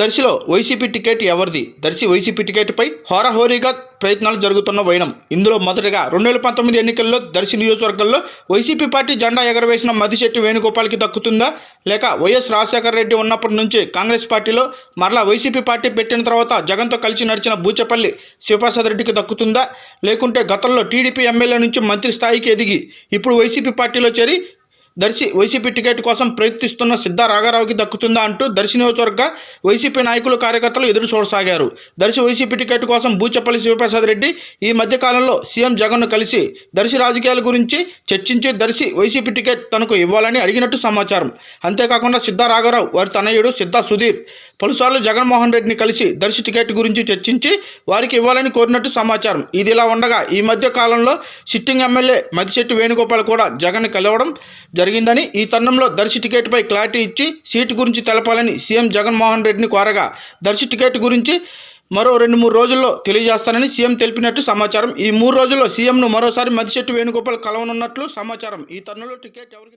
దర్శిలో YCP ticket ఎవరిది? Darsi YCP టికెట్పై హోరాహోరీగా ప్రయత్నాలు జరుగుతున్న వైనం. ఇందులో మొదటగా రెండు వేల పంతొమ్మిది ఎన్నికల్లో దర్శి నియోజకవర్గంలో వైసీపీ పార్టీ జెండా ఎగరవేసిన మదిశెట్టి వేణుగోపాల్కి దక్కుతుందా? లేక వైఎస్ రాజశేఖర రెడ్డి ఉన్నప్పటి నుంచి కాంగ్రెస్ పార్టీలో మరలా వైసీపీ పార్టీ పెట్టిన తర్వాత జగన్తో కలిసి నడిచిన బూచపల్లి శివప్రసాద్ రెడ్డికి దక్కుతుందా? లేకుంటే గతంలో టీడీపీ ఎమ్మెల్యే నుంచి మంత్రి స్థాయికి ఎదిగి ఇప్పుడు వైసీపీ పార్టీలో చేరి దర్శి వైసీపీ టికెట్ కోసం ప్రయత్నిస్తున్న సిద్ధా రాఘారావుకి దక్కుతుందా అంటూ దర్శి నియోజకవర్గ వైసీపీ నాయకులు కార్యకర్తలు ఎదురు చూడసాగారు. దర్శి వైసీపీ టికెట్ కోసం బూచపల్లి శివప్రసాద్ రెడ్డి ఈ మధ్యకాలంలో సీఎం జగన్ను కలిసి దర్శి రాజకీయాల గురించి చర్చించి దర్శి వైసీపీ టికెట్ తనకు ఇవ్వాలని అడిగినట్టు సమాచారం. అంతేకాకుండా సిద్ధా రాఘారావు వారి తనయుడు సిద్ధా సుధీర్ పలుసార్లు జగన్మోహన్ రెడ్డిని కలిసి దర్శి టికెట్ గురించి చర్చించి వారికి ఇవ్వాలని కోరినట్టు సమాచారం. ఇది ఇలా ఉండగా ఈ మధ్య కాలంలో సిట్టింగ్ ఎమ్మెల్యే మదిశెట్టి వేణుగోపాల్ కూడా జగన్ కలవడం జరిగిందని ఈ తరుణంలో దర్శి టికెట్పై క్లారిటీ ఇచ్చి సీటు గురించి తెలపాలని సీఎం జగన్మోహన్ రెడ్డిని కోరగా దర్శి టికెట్ గురించి మరో రెండు మూడు రోజుల్లో తెలియజేస్తానని సీఎం తెలిపినట్టు సమాచారం. ఈ మూడు రోజుల్లో సీఎంను మరోసారి మదిశెట్టి వేణుగోపాల్ కలవనున్నట్లు సమాచారం. ఈ తరుణంలో టికెట్ ఎవరికి